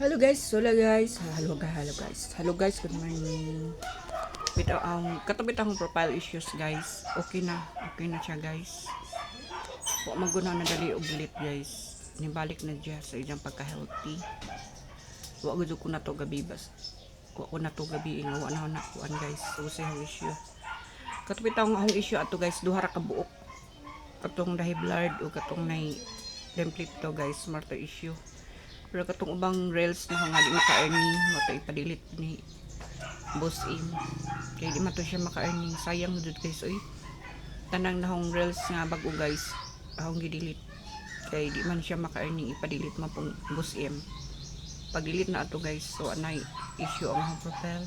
Hello guys, hello guys. Hello guys, hello guys. Hello guys, good morning. Bitaw ang katubit ang profile issues guys. Okay na, okay na siya guys. Wa maguna na dali ulit guys. Nibalik na siya sa iyang pagka-healthy. Wa gud ko na to gabi bas. Wa ko na to gabi nga wa na na kuan guys. So sa issue. Katubit ang akong issue ato guys, duha ra ka buok. Katong dahi blood o katong nay template to guys, smart to issue. Pero katong ubang rails na nga di maka-earning, mato ipadilit ni Boss Im. Kaya di man to siya maka-earning. Sayang na guys, oy. Tanang nahong rails nga bago guys, ahong gidilit. Kaya di man siya maka-earning, ipadilit mo pong Boss M. Pag-delete na ato guys, so anay issue ang akong profile.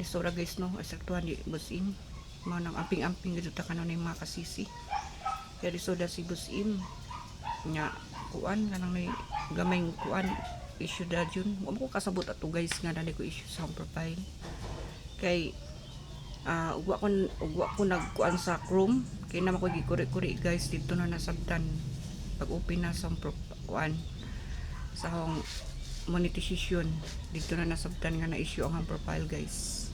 Ni Sora guys no, asaktuhan di Boss Im. Mga nang amping-amping gadto ta kanon yung mga kasisi. Kaya di soda si Boss Im. Nya, kuan kanang may gamay kuan issue da wa mo ko kasabot ato guys nga dali ko issue sa profile. Kay ah ugwa ko ugwa ko nagkuan sa Chrome. Kay naman ko gikuri-kuri guys dito na nasabtan. Pag open na sa kuan sa akong monetization. Dito na nasabtan nga na issue ang profile guys.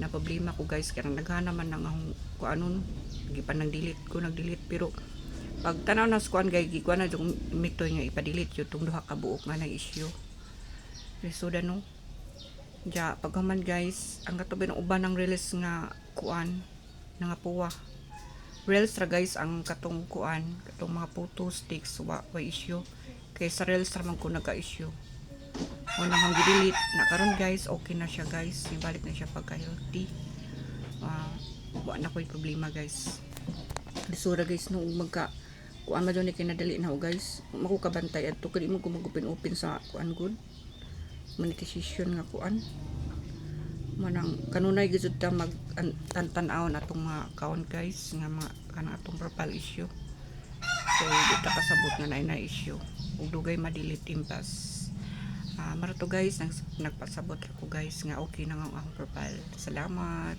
Na problema ko guys kaya naghana man ng akong kuanon. Gipan nang delete ko nag delete pero pag tanaw na skuan gay gikuan na yung mitoy nga ipa-delete yung tong duha ka buok nga na issue. Resoda no? Ja paghaman guys ang katubi ng uban ng release nga kuan nga puwa? Reels ra guys ang katong kuan katong mga photo sticks wa, wa issue. Kay sa reels ra man ko nagka-issue Una hang gidelete na karon guys okay na siya guys. Ibalik na siya pagka healthy. Uh, wa na ko'y problema guys. Lisura guys nung magka kuan ma ni kinadali na guys. Mako kabantay adto kadi mo gumagupin open sa kuan good. Monetization nga kuan. Manang kanunay gid ta mag an- tan-tan-aw na atong mga account guys nga mga kana atong profile issue. So di ta kasabot nga nay na issue. Ug dugay ma-delete impas Ah, marato guys. Nag, nagpasabot ako guys nga okay na nga ang profile salamat